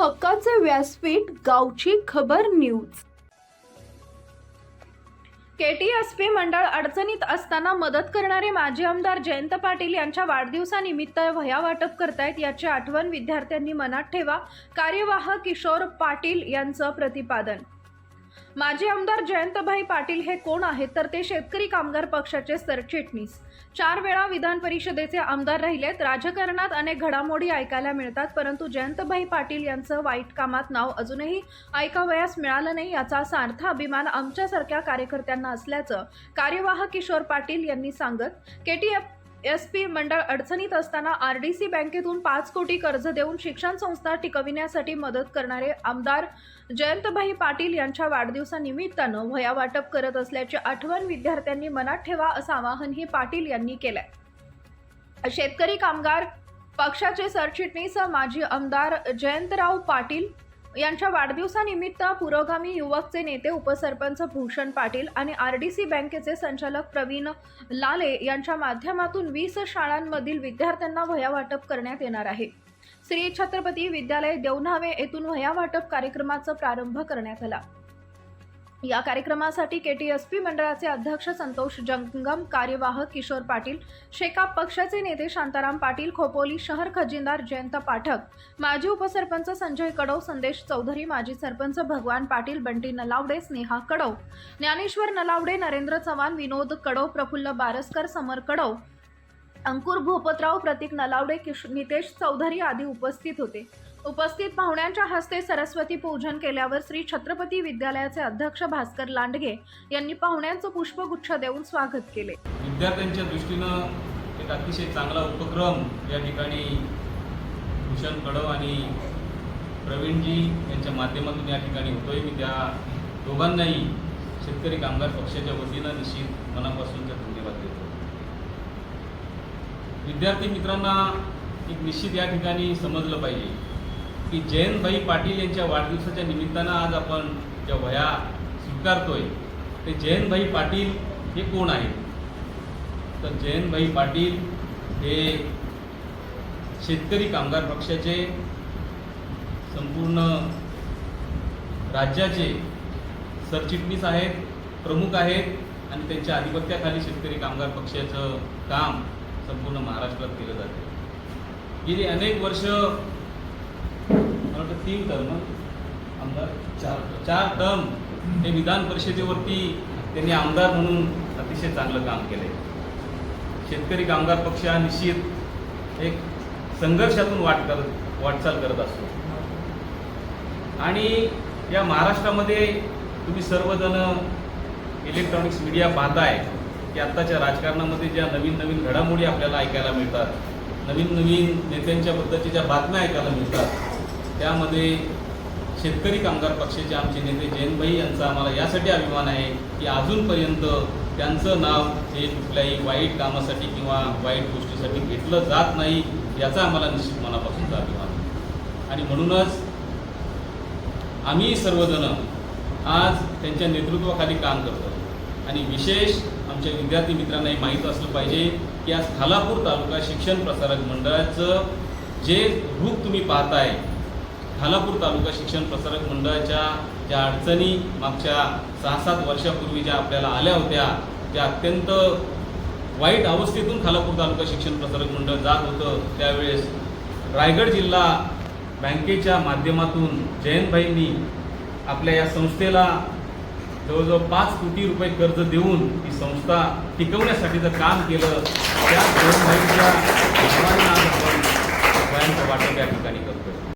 हक्काचे व्यासपीठ गावची खबर न्यूज. केटीएसपी मंडळ अडचणीत असताना मदत करणारे माजी आमदार जयंत पाटील यांच्या वाढदिवसानिमित्त वह्या वाटप करतायत याची आठवण विद्यार्थ्यांनी मनात ठेवा. कार्यवाह किशोर पाटील यांचं प्रतिपादन. माजी आमदार जयंतभाई पाटील हे कोण आहेत तर ते शेतकरी कामगार पक्षाचे सरचिटणीस. चार वेळा विधान परिषदेचे आमदार राहिलेत. राजकारणात अनेक घडामोडी ऐकायला मिळतात परंतु जयंतभाई पाटील यांचं वाईट कामात नाव अजूनही ऐकावयास मिळालं नाही याचा सार्थ अभिमान आमच्यासारख्या कार्यकर्त्यांना असल्याचं कार्यवाह किशोर पाटील यांनी सांगत केटीएफ एस पी मंडळ अडचणीत असताना आर डी सी बँकेतून पाच कोटी कर्ज देऊन शिक्षण संस्था टिकविण्यासाठी मदत करणारे आमदार जयंतभाई पाटील यांच्या वाढदिवसानिमित्तानं वया वाटप करत असल्याची आठवण विद्यार्थ्यांनी मनात ठेवा असं आवाहनही पाटील यांनी केलंय. शेतकरी कामगार पक्षाचे सरचिटणीस माजी आमदार जयंतराव पाटील यांच्या वाढदिवसानिमित्त पुरोगामी युवकचे नेते उपसरपंच भूषण पाटील आणि आर डी सी बँकेचे संचालक प्रवीण लाले यांच्या माध्यमातून वीस शाळांमधील विद्यार्थ्यांना वह्या वाटप करण्यात येणार आहे. श्री छत्रपती विद्यालय देवनावे येथून वह्या वाटप कार्यक्रमाचा प्रारंभ करण्यात आला. या कार्यक्रमासाठी के टी एस पी मंडळाचे अध्यक्ष संतोष जंगम कार्यवाह किशोर पाटील शेकाप पक्षाचे नेते शांताराम पाटील खोपोली शहर खजिनदार जयंत पाठक माजी उपसरपंच संजय कडव संदेश चौधरी माजी सरपंच भगवान पाटील बंटी नलावडे स्नेहा कडव ज्ञानेश्वर नलावडे नरेंद्र चव्हाण विनोद कडव प्रफुल्ल बारसकर समर कडव अंकुर भूपतराव प्रतीक नलावडे किश नितेश चौधरी आदी उपस्थित होते. उपस्थित पाहुण्यांच्या हस्ते सरस्वती पूजन केल्यावर श्री छत्रपती विद्यालयाचे अध्यक्ष भास्कर लांडगे यांनी पाहुण्यांचं पुष्पगुच्छ देऊन स्वागत केले. विद्यार्थ्यांच्या दृष्टीनं एक अतिशय चांगला उपक्रम या ठिकाणी भूषण कडव आणि प्रवीणजी यांच्या माध्यमातून या ठिकाणी होतोय. मी त्या दोघांनाही शेतकरी कामगार पक्षाच्या वतीनं निश्चित मनापासूनचा धन्यवाद देतो. विद्यार्थी मित्रांना एक निश्चित या ठिकाणी समजलं पाहिजे. की जयंतभाई पाटील यांच्या वाढदिवसाच्या निमित्तानं आज आपण ज्या वह्या स्वीकारतोय ते जयंतभाई पाटील हे कोण आहेत? तर जयंतभाई पाटील हे शेतकरी कामगार पक्षाचे संपूर्ण राज्याचे सरचिटणीस आहेत प्रमुख आहेत आणि त्यांच्या आधिपत्याखाली शेतकरी कामगार पक्षाचं काम संपूर्ण महाराष्ट्रात केलं जाते. गेली अनेक वर्ष तीन टर्म आमदार चार चार टर्म हे विधान परिषदेवरती त्यांनी आमदार म्हणून अतिशय चांगलं काम केलं आहे शेतकरी कामगार पक्ष हा निश्चित एक संघर्षातून वाट करत वाटचाल करत असतो. आणि या महाराष्ट्रामध्ये तुम्ही सर्वजण इलेक्ट्रॉनिक्स मीडिया पाहताय की आत्ताच्या राजकारणामध्ये ज्या नवीन नवीन घडामोडी आपल्याला ऐकायला मिळतात नवीन नवीन नेत्यांच्या बद्दलच्या ज्या बातम्या ऐकायला मिळतात त्यामध्ये शेतकरी कामगार पक्षाचे आमचे नेते जयंतभाई यांचा आम्हाला यासाठी अभिमान आहे की अजूनपर्यंत त्यांचं नाव हे कुठल्याही वाईट कामासाठी किंवा वाईट गोष्टीसाठी घेतलं जात नाही याचा आम्हाला निश्चित मनापासूनचा अभिमान आहे. आणि म्हणूनच आम्ही सर्वजण आज त्यांच्या नेतृत्वाखाली काम करतो. आणि विशेष आमच्या विद्यार्थी मित्रांनाही माहीत असलं पाहिजे की आज खालापूर तालुका शिक्षण प्रसारक मंडळाचं जे रूप तुम्ही पाहताय खालापूर तालुका शिक्षण प्रसारक मंडळाच्या ज्या अडचणी मागच्या सहा सात वर्षापूर्वी ज्या आपल्याला आल्या होत्या ज्या अत्यंत वाईट अवस्थेतून खालापूर तालुका शिक्षण प्रसारक मंडळ जात होतं. त्यावेळेस रायगड जिल्हा बँकेच्या माध्यमातून जयंतभाईंनी आपल्या या संस्थेला जवळजवळ पाच कोटी रुपये कर्ज देऊन ही संस्था टिकवण्यासाठीचं काम केलं. त्या जयंतभाईंच्या नावानं आज आपण वाटप या ठिकाणी करतोय.